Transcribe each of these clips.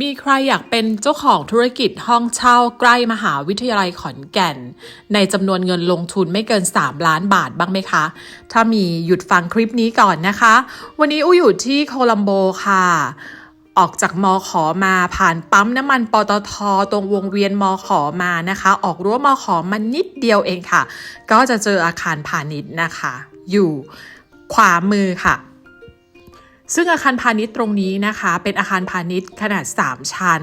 มีใครอยากเป็นเจ้าของธุรกิจห้องเช่าใกล้มหาวิทยาลัยขอนแก่น ในจำนวนเงินลงทุนไม่เกิน 3 ล้านบาทบ้างไหมคะ ถ้ามีหยุดฟังคลิปนี้ก่อนนะคะ วันนี้อู้อยู่ที่โคลัมโบค่ะ ออกจากมอขอมาผ่านปั๊มน้ำมันปตทตรงวงเวียนมอขอมานะคะ ออกรั้วมอขอมานิดเดียวเองค่ะ ก็จะเจออาคารพาณิชย์นะคะ อยู่ขวามือค่ะ ซึ่งอาคารพาณิชย์ตรงนี้นะคะ เป็นอาคารพาณิชย์ขนาด 3 ชั้น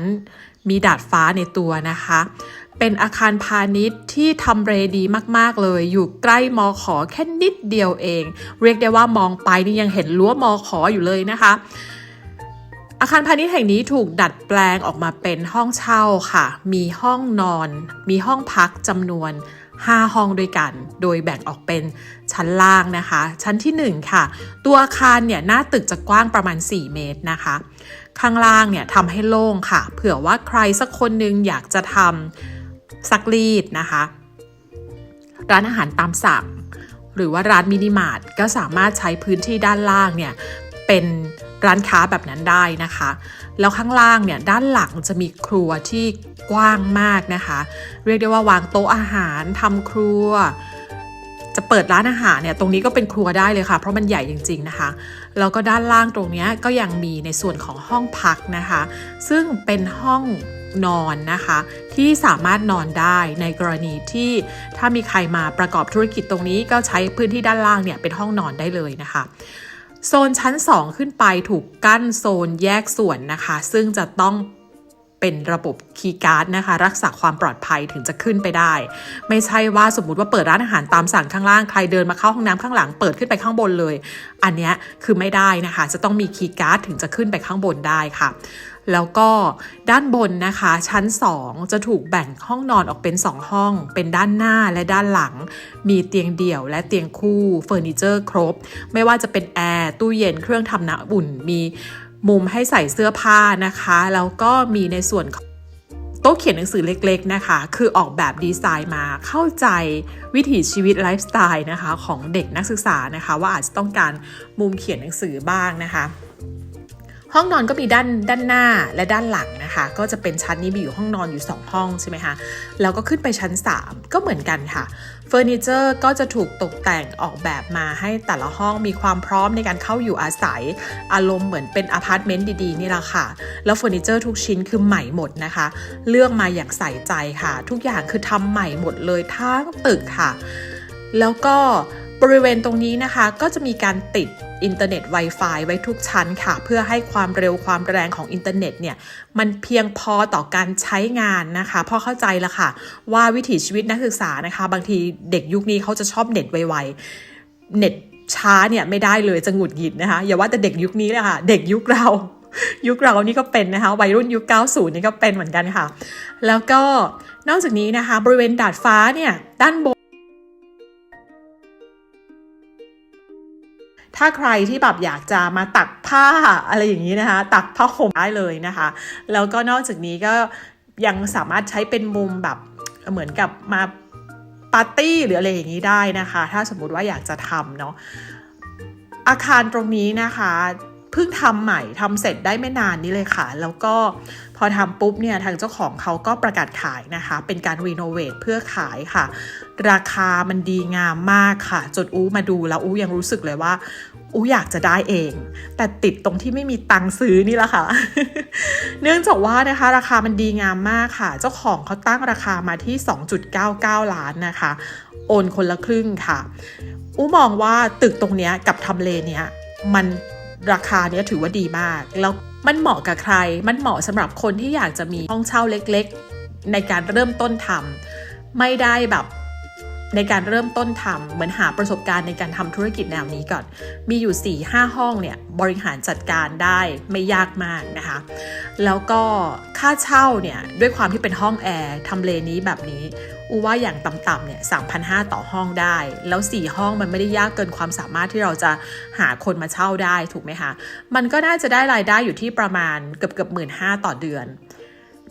มีดาดฟ้าในตัวนะคะ เป็นอาคารพาณิชย์ที่ทำเรดีมาก ๆ เลย อยู่ใกล้มอขอแค่นิดเดียวเอง เรียกได้ว่ามองไปนี่ยังเห็นรั้วมอขออยู่เลยนะคะ อาคารพาณิชย์แห่งนี้ถูกดัดแปลงออกมาเป็นห้องเช่าค่ะ มีห้องนอน มีห้องพักจำนวน 5 ห้องด้วยกัน โดยแบ่งออกเป็นชั้นล่างนะคะ ชั้นที่ 1 ค่ะ ตัวอาคารเนี่ยหน้าตึกจะกว้างประมาณ 4 เมตรนะคะ ข้างล่างเนี่ยทำให้โล่งค่ะ เผื่อว่าใครสักคนหนึ่งอยากจะทำซักรีดนะคะ ร้านอาหารตามสั่งหรือว่าร้านมินิมาร์ทก็สามารถใช้พื้นที่ด้านล่างเนี่ยเป็น ร้านค้าแบบนั้นได้นะคะ แล้วข้างล่างเนี่ยด้านหลังจะมีครัวที่กว้างมากนะคะ เรียกได้ว่าวางโต๊ะอาหารทำครัว จะเปิดร้านอาหารเนี่ยตรงนี้ก็เป็นครัวได้เลยค่ะ เพราะมันใหญ่จริง ๆนะคะแล้วก็ด้านล่างตรงนี้ก็ยังมีในส่วนของห้องพักนะคะ ซึ่งเป็นห้องนอนนะคะ ที่สามารถนอนได้ในกรณีที่ถ้ามีใครมาประกอบธุรกิจตรงนี้ก็ใช้พื้นที่ด้านล่างเนี่ยเป็นห้องนอนได้เลยนะคะ โซนชั้น 2 ขึ้นไปถูกกั้นโซนแยกส่วนนะคะ ซึ่งจะต้องเป็นระบบคีย์การ์ดนะคะ รักษาความปลอดภัยถึงจะขึ้นไปได้ ไม่ใช่ว่าสมมติว่าเปิดร้านอาหารตามสั่งข้างล่าง ใครเดินมาเข้าห้องน้ำข้างหลังเปิดขึ้นไปข้างบนเลย อันนี้คือไม่ได้นะคะ จะต้องมีคีย์การ์ดถึงจะขึ้นไปข้างบนได้ค่ะ แล้วก็ด้านบนนะคะ ชั้น 2 จะถูกแบ่งห้องนอนออกเป็น 2 ห้อง เป็นด้านหน้าและด้านหลัง มีเตียงเดี่ยวและเตียงคู่เฟอร์นิเจอร์ครบ ไม่ว่าจะเป็นแอร์ตู้เย็นเครื่องทำน้ำอุ่น มีมุมให้ใส่เสื้อผ้านะคะ แล้วก็มีในส่วนโต๊ะเขียนหนังสือเล็กๆนะคะ คือออกแบบดีไซน์มาเข้าใจวิถีชีวิตไลฟ์สไตล์นะคะของเด็กนักศึกษานะคะ ว่าอาจจะต้องการมุมเขียนหนังสือบ้างนะคะ ห้องนอนก็มีด้านด้านหน้าและด้านหลังนะคะ ก็จะเป็นชั้นนี้มีอยู่ห้องนอนอยู่ 2 ห้องใช่ไหมคะแล้วก็ขึ้นไปชั้น 3 ก็เหมือนกันค่ะเฟอร์นิเจอร์ก็จะถูกตกแต่งออกแบบมาให้แต่ละห้องมีความพร้อมในการเข้าอยู่อาศัย อารมณ์เหมือนเป็นอพาร์ตเมนต์ดีๆ นี่แหละค่ะ แล้วเฟอร์นิเจอร์ทุกชิ้นคือใหม่หมดนะคะ เลือกมาอย่างใส่ใจค่ะ ทุกอย่างคือทำใหม่หมดเลยทั้งตึกค่ะ แล้วก็ บริเวณตรงนี้นะคะก็จะมีการติดอินเทอร์เน็ต Wi-Fi ไว้ทุกชั้นค่ะ เพื่อให้ความเร็วความแรงของอินเทอร์เน็ตเนี่ยมันเพียงพอต่อการใช้งานนะคะพราะเข้าใจแล้วค่ะ ว่าวิถีชีวิตนักศึกษานะคะ บางทีเด็กยุคนี้เขาจะชอบเน็ตไวๆเน็ตช้าเนี่ยไม่ได้เลยจะหงุดหงิดนะคะ อย่าว่าแต่เด็กยุคนี้เลยค่ะ เด็กยุคเรายุคเรานี่ก็เป็นนะคะ วัยรุ่นยุค 90 นี่ก็เป็นเหมือนกันค่ะ แล้วก็นอกจากนี้นะคะ บริเวณดาดฟ้าเนี่ยด้านบน ถ้าใครที่แบบอยากจะมาตักผ้าอะไรอย่างนี้นะคะ ตักผ้าห่มได้เลยนะคะ แล้วก็นอกจากนี้ก็ยังสามารถใช้เป็นมุมแบบเหมือนกับมาปาร์ตี้หรืออะไรอย่างนี้ได้นะคะ ถ้าสมมุติว่าอยากจะทำเนาะอาคารตรงนี้นะคะ เพิ่งทำใหม่ทำเสร็จได้ไม่นานนี้เลยค่ะ แล้วก็พอทำปุ๊บเนี่ยทางเจ้าของเขาก็ประกาศขายนะคะ เป็นการรีโนเวทเพื่อขายค่ะ ราคามันดีงามมากค่ะ จนอู้มาดูแล้วอู้ยังรู้สึกเลยว่าอู้อยากจะได้เอง แต่ติดตรงที่ไม่มีตังซื้อนี่แหละค่ะ เนื่องจากว่านะคะ ราคามันดีงามมากค่ะ เจ้าของเขาตั้งราคามาที่ 2.99 ล้านนะคะ โอนคนละครึ่งค่ะ อู้มองว่าตึกตรงเนี้ยกับทำเลเนี้ยมัน ราคาเนี้ยถือว่าดีมาก แล้วมันเหมาะกับใคร มันเหมาะสำหรับคนที่อยากจะมีห้องเช่าเล็กๆ ในการเริ่มต้นทำไม่ได้แบบ ในการเริ่มต้นทำเหมือนหาประสบการณ์ในการทำธุรกิจแนวนี้ก่อน มีอยู่ 4 5 ห้องเนี่ยบริหารจัดการได้ไม่ยากมากนะคะ แล้วก็ค่าเช่าเนี่ยด้วยความที่เป็นห้องแอร์ทำเลนี้แบบนี้ อูว่าอย่างต่ำๆเนี่ย3,500 ต่อห้องได้ แล้ว 4 ห้องมันไม่ได้ยากเกินความสามารถที่เราจะหาคนมาเช่าได้ถูกไหมคะ มันก็น่าจะได้รายได้อยู่ที่ประมาณเกือบเกือบหมื่นห้าต่อเดือน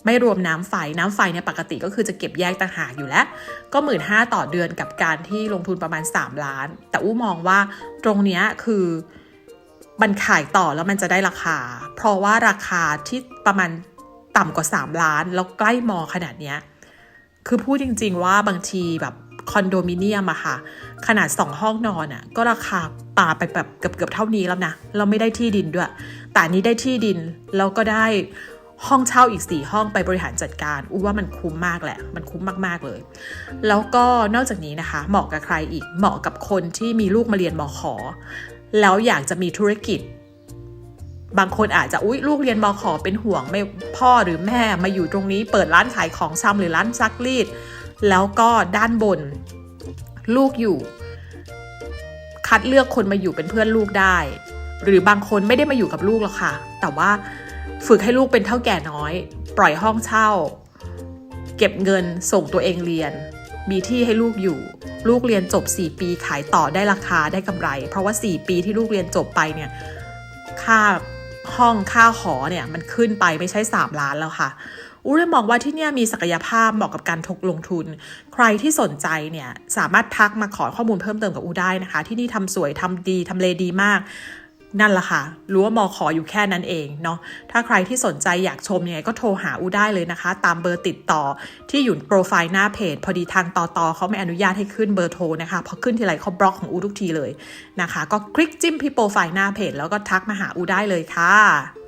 ไม่รวมน้ำไฟน้ำไฟเนี่ยปกติก็คือจะเก็บแยกต่างหากอยู่แล้ว ก็หมื่นห้าต่อเดือนกับการที่ลงทุนประมาณ 3 ล้าน แต่อู้มองว่าตรงเนี้ยคือมันขายต่อแล้วมันจะได้ราคา เพราะว่าราคาที่ประมาณต่ำกว่า 3 ล้าน แล้วใกล้มอขนาดเนี้ยคือพูดจริง ๆ ว่าบางทีแบบคอนโดมิเนียมอะค่ะ ขนาด 2 ห้องนอนอะก็ราคาปาไปแบบเกือบๆเท่านี้แล้วนะ เราไม่ได้ที่ดินด้วย แต่นี้ได้ที่ดิน แล้วก็ได้ ห้องเช่าอีก 4 ห้องไปบริหารจัดการอู้ว่ามันคุ้มมากแหละ มันคุ้มมาก ๆ เลย แล้วก็นอกจากนี้นะคะ เหมาะกับใครอีก เหมาะกับคนที่มีลูกมาเรียนมขอ แล้วอยากจะมีธุรกิจ บางคนอาจจะอุ้ยลูกเรียนมขอเป็นห่วงไม่พ่อหรือแม่มาอยู่ตรงนี้ เปิดร้านขายของชำหรือร้านซักรีด แล้วก็ด้านบน ลูกอยู่ คัดเลือกคนมาอยู่เป็นเพื่อนลูกได้ หรือบางคนไม่ได้มาอยู่กับลูกหรอกค่ะ แต่ว่า ฝึกให้ลูกเป็นเท่าแก่น้อย ปล่อยห้องเช่า เก็บเงินส่งตัวเองเรียน มีที่ให้ลูกอยู่ ลูกเรียนจบ 4 ปีขายต่อได้ราคาได้กำไร เพราะว่า 4 ปีที่ลูกเรียนจบไปเนี่ยค่าห้องค่าหอเนี่ยมันขึ้นไปไม่ใช่ 3 ล้านแล้วค่ะอู้เลยมองว่าที่นี่มีศักยภาพเหมาะกับการทกลงทุน ใครที่สนใจเนี่ยสามารถทักมาขอข้อมูลเพิ่มเติมกับอูได้นะคะ ที่นี่ทำสวยทำดีทำเลดีมาก นั่นแหละค่ะรู้ว่ามอขออยู่แค่นั้นเองเนาะถ้าใครที่สนใจอยากชมยังไงก็โทรหาอูได้เลยนะคะ ตามเบอร์ติดต่อที่อยู่โปรไฟล์หน้าเพจ พอดีทางต่อตอเขาไม่อนุญาตให้ขึ้นเบอร์โทรนะคะพอขึ้นทีไรเขาบล็อกของอูทุกทีเลยนะคะ ก็คลิกจิ้มที่โปรไฟล์หน้าเพจแล้วก็ทักมาหาอูได้เลยค่ะ